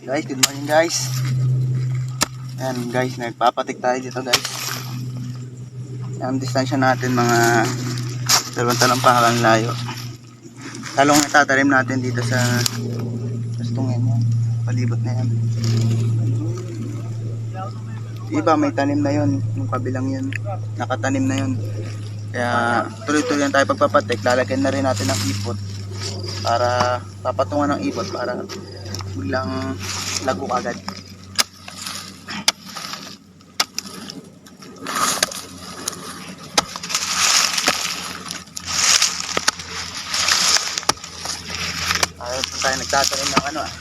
Guys, good morning guys. Ayan guys, nagpapatik tayo dito guys. Ang distansya natin mga dalawang talong pangalan layo. Talong na tatanim natin dito sa gustong yan. Palibot na yan. Iba may tanim na yon, yung kabilang yun. Nakatanim na yun. Kaya tuloy-tuloy lang tayo pagpapatik. Lalagyan na rin natin ng ipot para papatungan ng ipot para biglang lago agad. Po tayo nagtatanim ng ano ah.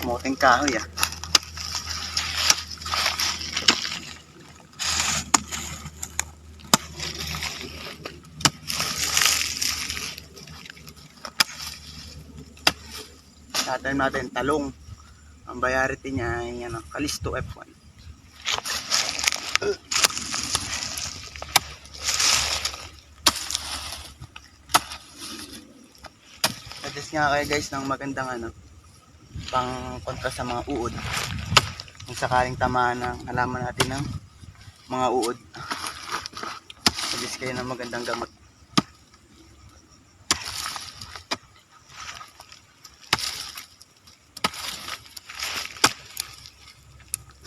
Kamuting kahoy ah. Tatanim natin talong. Ang bayarity niya ay ano, Kalisto F1. Suggest nga kayo guys ng magandang ano, pang kontra sa mga uod. Kung sakaling tamaan ng halaman natin ng mga uod. Suggest kayo ng magandang gamot.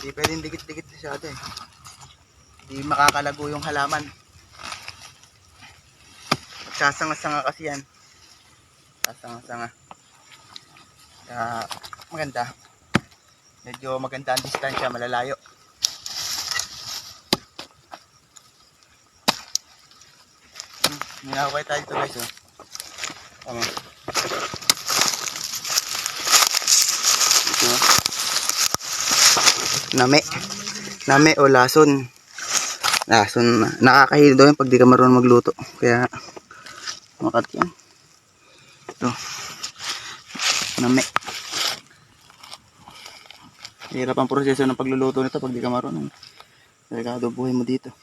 Hindi pwedeng dikit-dikit masyado eh. Hindi makakalago yung halaman. Magsasanga-sanga kasi yan. Sasanga-sanga. Kaya maganda. Medyo maganda ang distansya, malalayo. Hmm, Ninakaway tayo dito guys oh. Tama. Name. Name o lason. Lason. Nakakahilo daw yan pag di ka marunong magluto. Kaya makat yan. Ito. Name. Hirap ang proseso ng pagluluto nito pag di ka marunong. Delikado buhay mo dito.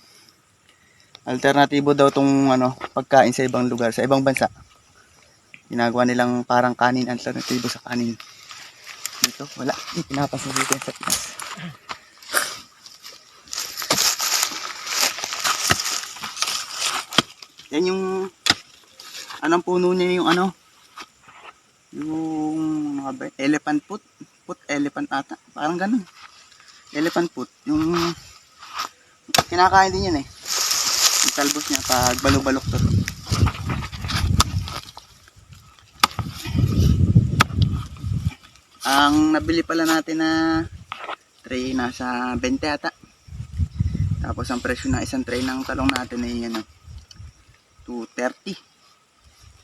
Alternatibo daw tong ano, pagkain sa ibang lugar, sa ibang bansa. Ginagawa nilang parang kanin, alternatibo sa kanin. Dito, wala. Pinapasa dito sa Pinas. Yan yung anong puno niya yung ano? Yung mga elephant foot? Foot elephant ata? Parang ganun. Elephant foot. Yung kinakain din yan eh. Yung talbos niya pag balok-balok to. Ang nabili pala natin na tray nasa 20 ata. Tapos ang presyo ng isang tray ng talong natin ay ano 230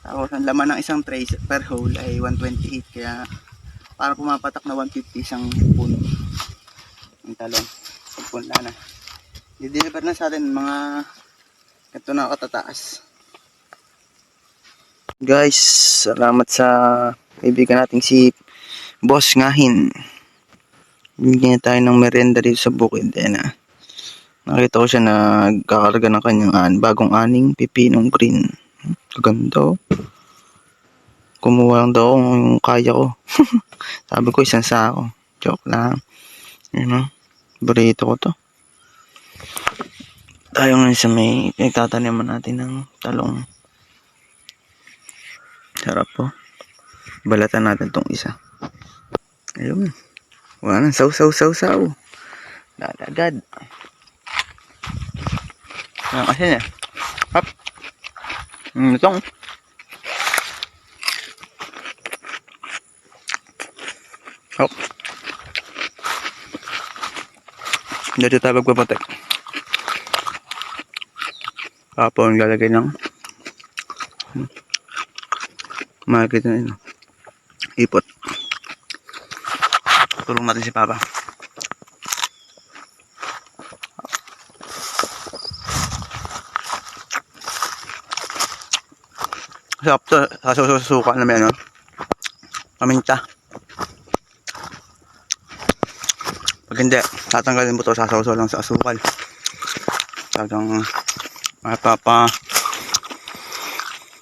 tapos ang laman ng isang tray per hole ay 128 kaya para pumapatak na 150 isang puno ng talong pagpunla na dideliver na sa atin mga ito na katataas guys salamat sa kaibigan nating si Boss Ngahin bigyan tayo ng merienda dito sa bukid Ayan na nakita ko siya na nagkakarga ng kanyang an, bagong aning pipinong green Kaganda oh. Kumuha lang daw ako yung kaya ko. Sabi ko isang sako. Joke lang. Yun know, Burrito ko to. Tayo ngayon sa may nagtataniman natin ng talong. Sarap po. Balatan natin tong isa. Ayun. Wala nang saw saw saw saw. Lalagad. Ang asin eh. Hop. Mm, itong. Hop. Dito tayo magpapatek. Tapos lalagay ng makikita na yun. Ipot. Tulong natin si Papa. Sarap to. Sa susuka na may ano. Paminta. Pag hindi, tatanggalin mo to sa sausaw lang sa asukal. Talagang mapapa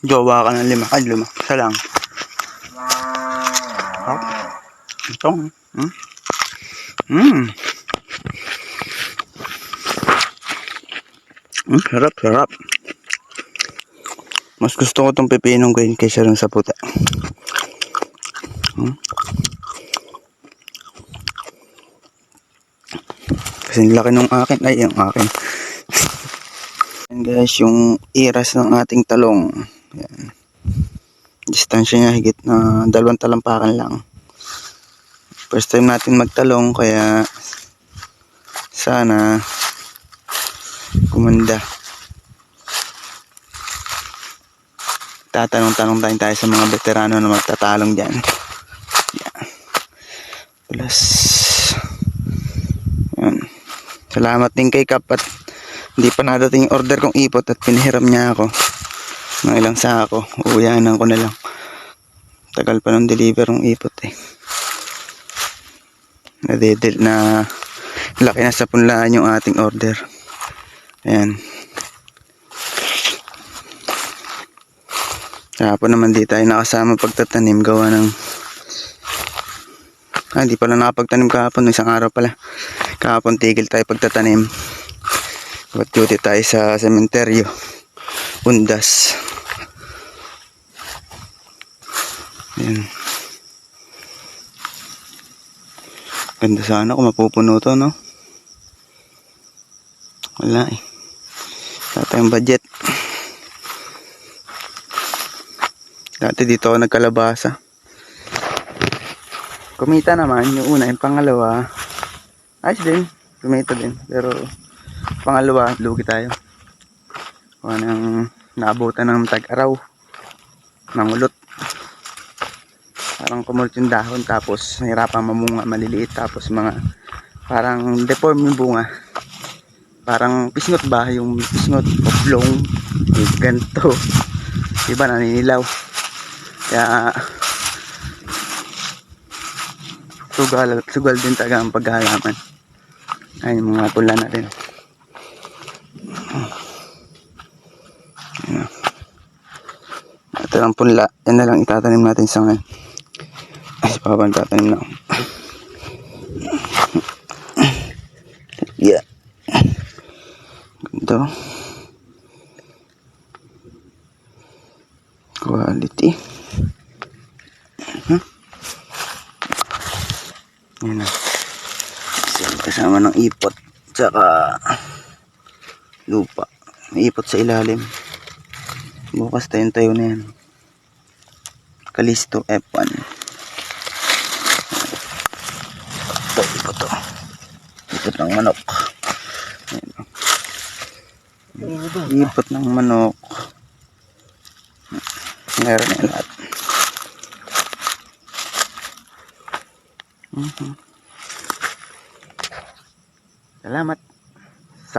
jowa ka ng lima. Ay, lima. Isa lang. Hop. Ito. Hmm? Hmm. Hmm, sarap, sarap. Mas gusto ko itong pepinong green kaysa rin sa puti. Hmm. Kasi laki ng akin. Ay, yung akin. Yan guys, yung iras ng ating talong. Yan. Distansya niya higit na dalawang talampakan lang. First time natin magtalong kaya sana kumanda. Tatanong-tanong tayo tayo sa mga veterano na magtatalong dyan. Yan. Plus, yan. Salamat din kay Kap at hindi pa nadating yung order kong ipot at pinahiram niya ako ng ilang sako. Uyanan ko na lang. Tagal pa nung deliver ng ipot eh. Nadedel na laki na sa punlaan yung ating order. Ayan. Kahapon naman di tayo nakasama pagtatanim gawa ng Ah, hindi pala nakapagtanim kahapon. Isang araw pala. Kahapon tigil tayo pagtatanim. But duty tayo sa sementeryo. Undas. Ayan. Ganda sana kung mapupuno to, no? Wala eh. Wala tayong budget. Dati dito ako nagkalabasa. Kumita naman, yung una, yung pangalawa, ayos din, kumita din. Pero, pangalawa, lugi tayo. Kung anong naabutan ng tag-araw, nangulot. Parang kumulot yung dahon, tapos nahirapan mamunga maliliit, tapos mga, parang deform yung bunga. Parang pisngot ba, yung pisngot, oblong, yung ganito. Diba, naninilaw. Kaya, sugal, sugal din talaga ang paghalaman. Ay, mga pula natin. Ayan. Ito ang punla. Yan na lang itatanim natin sa ngayon. Papan tatanim na. Yeah. Ganda. Quality. Yan na. So, kasama ng ipot. Tsaka lupa. May ipot sa ilalim. Bukas tayong tayo na yan. Kalisto F1. Ito, ipot to. Ipot ng manok. Ipot ng manok. Meron na lahat. Mhm. Salamat.